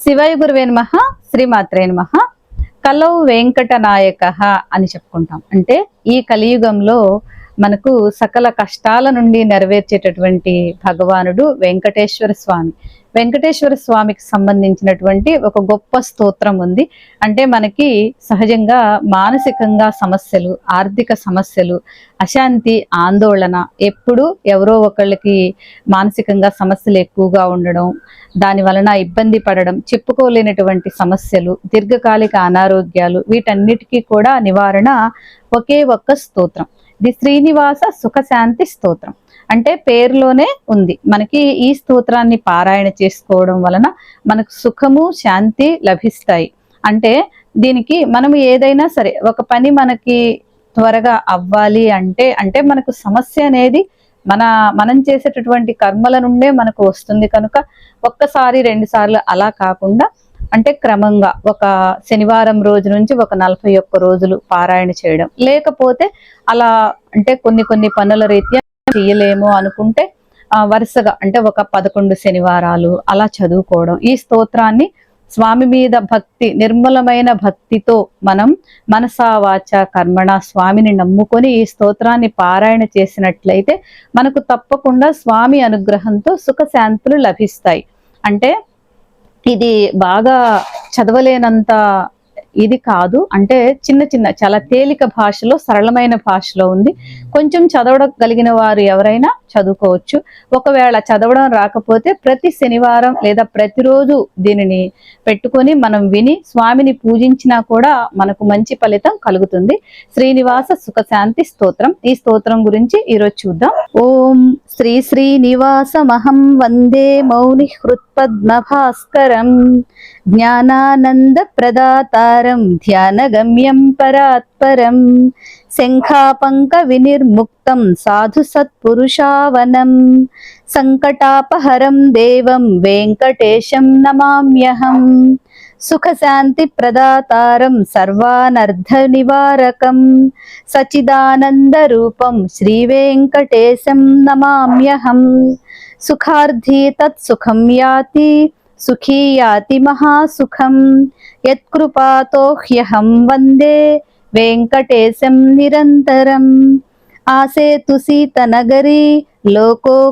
శివయ గురువే నమ శ్రీమాత్రే నమ. కలౌ వెంకటనాయక అని చెప్పుకుంటాం. అంటే ఈ కలియుగంలో మనకు సకల కష్టాల నుండి నెరవేర్చేటటువంటి భగవానుడు వెంకటేశ్వర స్వామి. వెంకటేశ్వర స్వామికి సంబంధించినటువంటి ఒక గొప్ప స్తోత్రం ఉంది. అంటే మనకి సహజంగా మానసికంగా సమస్యలు ఆర్థిక సమస్యలు అశాంతి ఆందోళన ఎప్పుడు ఎవరో ఒకళ్ళకి మానసికంగా సమస్యలు ఎక్కువగా ఉండడం దాని వలన ఇబ్బంది పడడం చెప్పుకోలేనటువంటి సమస్యలు దీర్ఘకాలిక అనారోగ్యాలు వీటన్నిటికీ కూడా నివారణ ఒకే ఒక్క స్తోత్రం. ది శ్రీనివాస సుఖశాంతి స్తోత్రం. అంటే పేరులోనే ఉంది. మనకి ఈ స్తోత్రాన్ని పారాయణ చేసుకోవడం వలన మనకు సుఖము శాంతి లభిస్తాయి. అంటే దీనికి మనం ఏదైనా సరే ఒక పని మనకి త్వరగా అవ్వాలి అంటే అంటే మనకు సమస్య అనేది మన మనం చేసేటటువంటి కర్మల నుండే మనకు వస్తుంది కనుక ఒక్కసారి రెండు సార్లు అలా కాకుండా అంటే క్రమంగా ఒక శనివారం రోజు నుంచి ఒక నలభై ఒక్క రోజులు పారాయణ చేయడం. లేకపోతే అలా అంటే కొన్ని కొన్ని పనుల రీత్యా చేయలేము అనుకుంటే వరుసగా అంటే ఒక పదకొండు శనివారాలు అలా చదువుకోవడం. ఈ స్తోత్రాన్ని స్వామి మీద భక్తి నిర్మలమైన భక్తితో మనం మనసా వాచ కర్మణ స్వామిని నమ్ముకొని ఈ స్తోత్రాన్ని పారాయణ చేసినట్లయితే మనకు తప్పకుండా స్వామి అనుగ్రహంతో సుఖశాంతులు లభిస్తాయి. అంటే ఇది బాగా చదవలేనంత ఇది కాదు. అంటే చిన్న చిన్న చాలా తేలిక భాషలో సరళమైన భాషలో ఉంది. కొంచెం చదవగలిగిన వారు ఎవరైనా చదువుకోవచ్చు. ఒకవేళ చదవడం రాకపోతే ప్రతి శనివారం లేదా ప్రతిరోజు దీనిని పెట్టుకొని మనం విని స్వామిని పూజించినా కూడా మనకు మంచి ఫలితం కలుగుతుంది. శ్రీనివాస సుఖశాంతి స్తోత్రం. ఈ స్తోత్రం గురించి ఈరోజు చూద్దాం. ఓం శ్రీ శ్రీనివాసమహం వందే మౌని హృత్పద్మభాస్కరం జ్ఞానానంద ప్రదాతారం ధ్యానగమ్యం పరాత్పరం. శంఖాపంక వినిర్ముక్తం సాధు సత్పురుషావనం సంకటాపహరం దేవం వెంకటేశం నమామ్యహం. సుఖశాంతి ప్రదాతారం సర్వానర్థ నివారకం సచిదానంద రూపం శ్రీ నమామ్యహం. సుఖార్థీ తత్సుఖం యాతి సుఖీ యాతి మహాసుఖం. యత్కృపాతో హ్యహం వందే వెంకటేశం నిరంతరం. ఆసేతు సీతనగరీ లోకో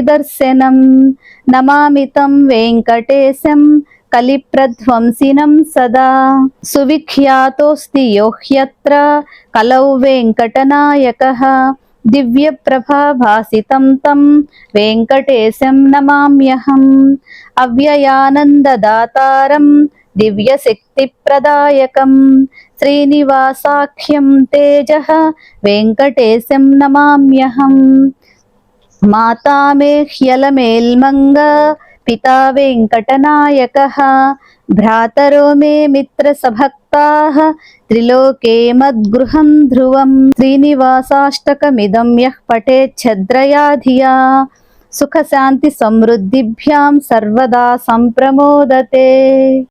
దర్శనం. నమామితం వెంకటేశం కలిప్రధ్వంసినం సదా. సువిఖ్యాతోస్తి యోహ్యత్ర కలౌ వెంకటనాయకः. దివ్యప్రభాభాసితం తం వెంకటేశం నమామ్యహం అవ్యయానందదాతారం దివ్యశక్తిప్రదాయకం. శ్రీనివాసాఖ్యం తేజ వెంకటేశం నమామ్యహం మాతా మే హ్యలమేల్మంగ పితా వెంకటనాయక. భ్రాతరో మే మిత్రసభక్తాः. త్రిలోకే మద్గృహం ధ్రువం. శ్రీనివాసాష్టకమిదం యః పఠేచ్ఛద్రయా ధియా సుఖశాంతి సమృద్ధిభ్యాం సర్వదా సంప్రమోదతే.